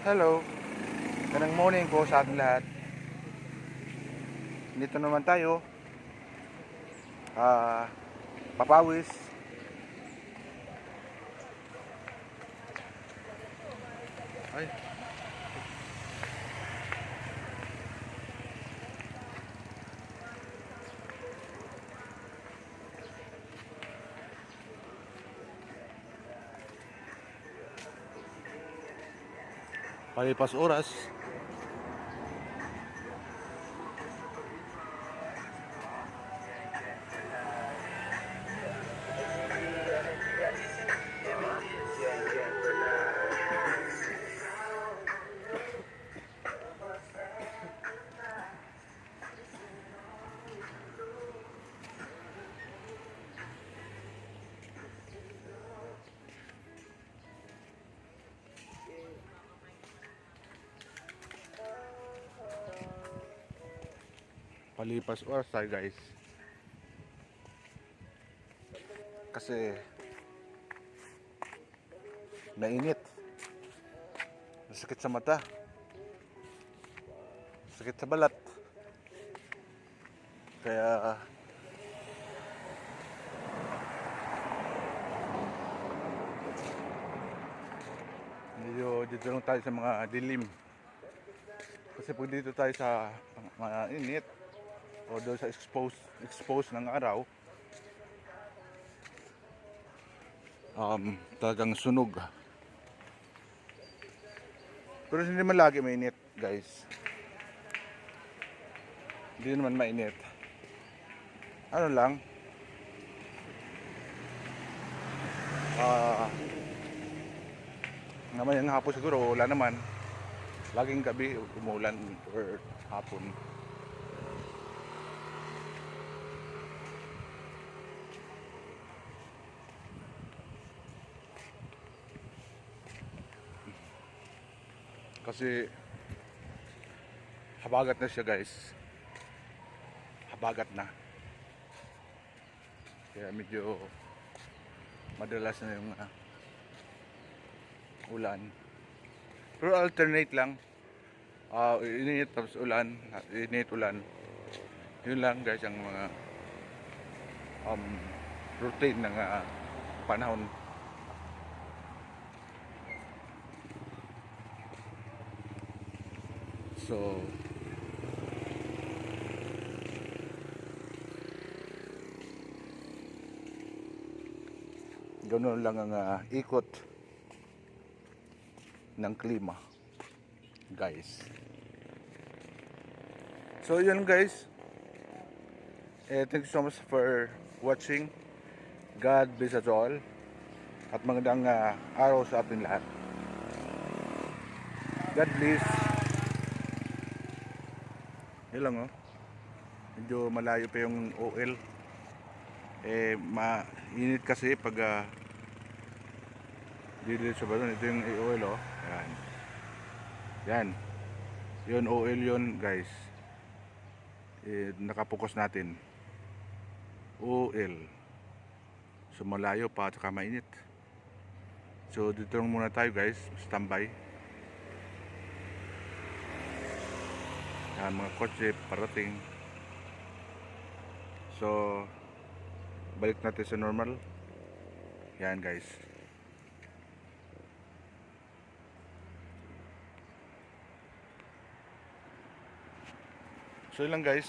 Hello. Ganang morning po sa ating lahat. Dito naman tayo. Ah, papawis. Ay. Palipas oras. Palipas oras tayo guys. Kasi nainit. Sakit sa mata. Sakit sa balat. Kaya medyo dito lang tayo sa mga dilim. Kasi pag dito tayo sa mga init, o doon sa expose expose ng araw. Um, talagang sunog. Pero hindi naman lagi mainit guys. Hindi naman mainit. Ano lang? Ah naman yung hapon siguro wala naman. Laging gabi umulan or hapon Kasi habagat na siya guys. Habagat na. Kaya medyo madalas na yung ah, ulan. Pero alternate lang. Ah, init tapos ulan, init ulan. Yun lang guys ang mga um, routine ng ah, panahon. So, ganoon lang ang ah, ikot ng klima, guys. So, yun guys. Eh, thank you so much for watching. God bless us all. At magandang ah, araw sa ating lahat. God bless. Yun lang oh. Medyo malayo pa yung OL. Eh, mainit kasi pag uh, didiretso ba doon? Ito yung OL oh. Yan. Yan. Yun OL yun guys. Eh, nakapokus natin. OL. So malayo pa at mainit. So dito lang muna tayo guys. Standby. Yan, mga kotse parating. So, balik natin sa normal. Yan guys. So lang guys.